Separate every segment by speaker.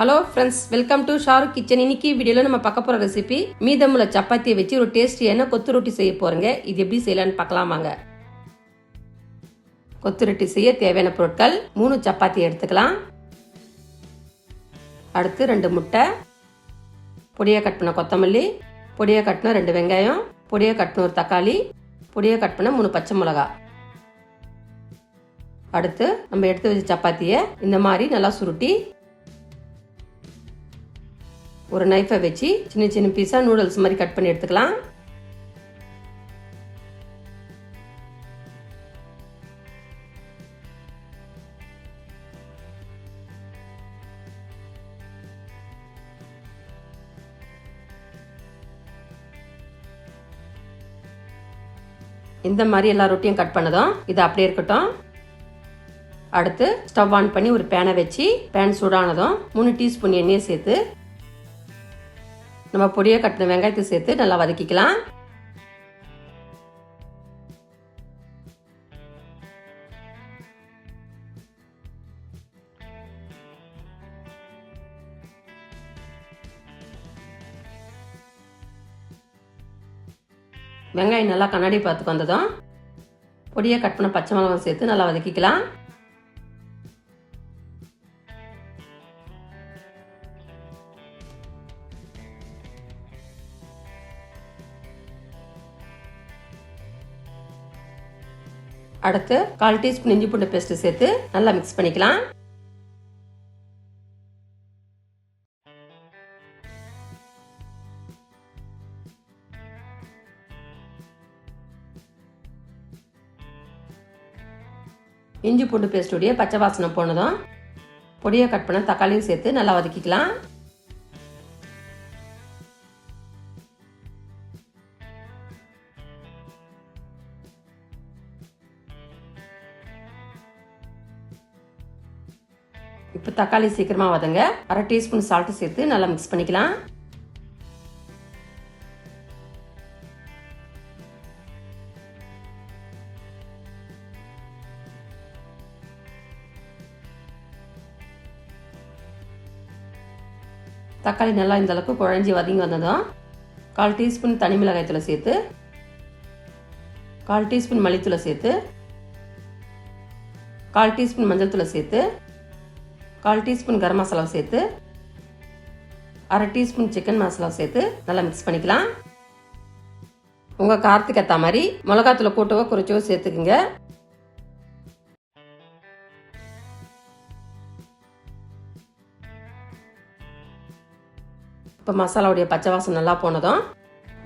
Speaker 1: Hello friends welcome to Shahrukh kitchen இன்னைக்கு வீடியோவில் நம்ம பார்க்க போகிற ரெசிபி மீதமுள்ள சப்பாத்தியை வச்சு ஒரு டேஸ்டியான கொத்து ரொட்டி செய்ய போகிறேங்க இது எப்படி செய்யலான்னு பார்க்கலாமாங்க கொத்து ரொட்டி செய்ய தேவையான பொருட்கள் மூணு சப்பாத்தி எடுத்துக்கலாம். அடுத்து ரெண்டு முட்டை. பொடியாக கட் பண்ண கொத்தமல்லி. பொடியாக கட்டின ரெண்டு வெங்காயம். பொடியாக கட்டின ஒரு தக்காளி. பொடியாக கட் பண்ண மூணு பச்சை மிளகா. அடுத்து நம்ம எடுத்து வச்ச சப்பாத்தியை இந்த மாதிரி நல்லா சுருட்டி ஒரு நைஃபை வச்சு சின்ன சின்ன பீஸாக நூடுல்ஸ் மாதிரி கட் பண்ணி எடுத்துக்கலாம். இந்த மாதிரி எல்லா ரொட்டியும் கட் பண்ணதும் இது அப்படியே இருக்கட்டும். அடுத்து ஸ்டவ் ஆன் பண்ணி ஒரு பேனை வச்சு பேன் சூடானதும் மூணு டீஸ்பூன் எண்ணெயை சேர்த்து நம்ம பொடியை கட்டின வெங்காயத்தை சேர்த்து நல்லா வதக்கிக்கலாம். வெங்காயம் நல்லா கண்ணாடி பார்த்துக்கு வந்ததும் பொடியை கட் பண்ண பச்சை மிளகாய் சேர்த்து நல்லா வதக்கிக்கலாம். அடுத்து கால் டீஸ்பூன் இஞ்சி பூண்டு பேஸ்ட் சேர்த்து நல்லா மிக்ஸ் பண்ணிக்கலாம். இஞ்சி பூண்டு பேஸ்டுடைய பச்சை வாசனை போனதும் பொடியை கட் பண்ண தக்காளியும் சேர்த்து நல்லா வதக்கிக்கலாம். இப்போ தக்காளி சீக்கிரமாக வதங்க. அரை டீஸ்பூன் சால்ட்டு சேர்த்து நல்லா மிக்ஸ் பண்ணிக்கலாம். தக்காளி நல்லா இந்த அளவுக்கு குழஞ்சி வதங்கி வந்ததும் கால் டீஸ்பூன் தனி மிளகாய்த்தூளை சேர்த்து கால் டீஸ்பூன் மல்லித்தூளை சேர்த்து கால் டீஸ்பூன் மஞ்சள் தூளை சேர்த்து கால் டீஸ்பூன் கரம் மசாலா சேர்த்து அரை டீஸ்பூன் சிக்கன் மசாலா சேர்த்து நல்லா மிக்ஸ் பண்ணிக்கலாம். உங்கள் காரத்துக்கு ஏற்ற மாதிரி மிளகாத்தூளை கூட்டவோ குறைச்சவோ சேர்த்துக்குங்க. இப்போ மசாலாவுடைய பச்சை வாசம் நல்லா போனதும்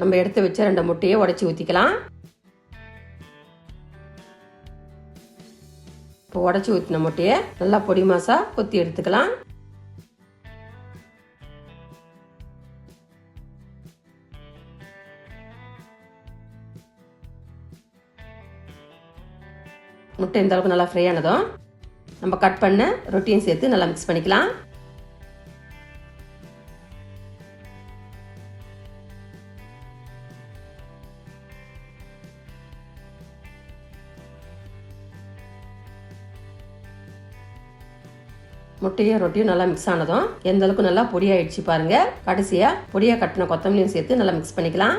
Speaker 1: நம்ம எடுத்து வச்ச ரெண்டு முட்டையை உடச்சி ஊற்றிக்கலாம் இப்போ உடச்சி ஊற்றின முட்டையை நல்லா பொடி மாசா கொத்தி எடுத்துக்கலாம். முட்டை இந்த அளவுக்கு நல்லா ஃப்ரை ஆனதும் நம்ம கட் பண்ண ரொட்டியும் சேர்த்து நல்லா மிக்ஸ் பண்ணிக்கலாம். முட்டையும் ரொட்டியும் நல்லா மிக்ஸ் ஆனதும் எந்த அளவுக்கு நல்லா பொடியாயிடுச்சு பாருங்க. கடைசியா பொடியா கட்டின கொத்தமல்லியும் சேர்த்து நல்லா மிக்ஸ் பண்ணிக்கலாம்.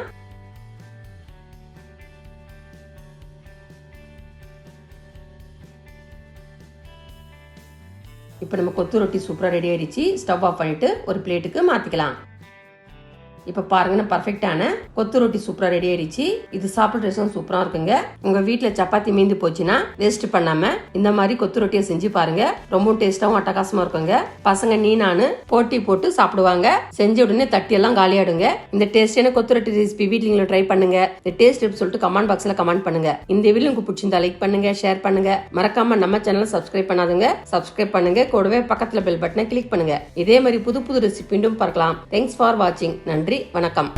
Speaker 1: இப்போ நம்ம கொத்து ரொட்டி சூப்பராக ரெடி ஆயிடுச்சு. ஸ்டவ் ஆஃப் பண்ணிட்டு ஒரு பிளேட்டுக்கு மாற்றிக்கலாம் இப்போ பாருங்கன்னு பர்ஃபெக்டான கொத்து ரொட்டி சூப்பராக ரெடி ஆயிடுச்சு. இது சாப்பிட்ற சூப்பராக இருக்குங்க. உங்கள் வீட்டில் சப்பாத்தி மீந்து போச்சுன்னா வேஸ்ட் பண்ணாமல் இந்த மாதிரி கொத்து ரொட்டியை செஞ்சு பாருங்க. ரொம்ப டேஸ்ட்டாகவும் அட்டகாசமாக இருக்குங்க. பசங்க நீ நானு போட்டி போட்டு சாப்பிடுவாங்க. செஞ்ச உடனே தட்டி எல்லாம் காலியாடுங்க இந்த டேஸ்டான கொத்து ரொட்டி ரெசிபி வீட்டில் ட்ரை பண்ணுங்க. இந்த டேஸ்ட் சொல்லிட்டு கமெண்ட் பாக்ஸில் கமெண்ட் பண்ணுங்க. இந்த வீடியோ உங்களுக்கு பிடிச்சிருந்தா லைக் பண்ணுங்க ஷேர் பண்ணுங்க. மறக்காம நம்ம சேனலை சப்ஸ்கிரைப் பண்ணாதுங்க. சப்ஸ்கிரைப் பண்ணுங்க. கூடவே பக்கத்தில் பெல் பட்டனை கிளிக் பண்ணுங்க. இதே மாதிரி புது புது ரெசிபி மீண்டும் பார்க்கலாம். தேங்க்ஸ் ஃபார் வாட்சிங் நன்றி. நன்றி வணக்கம்.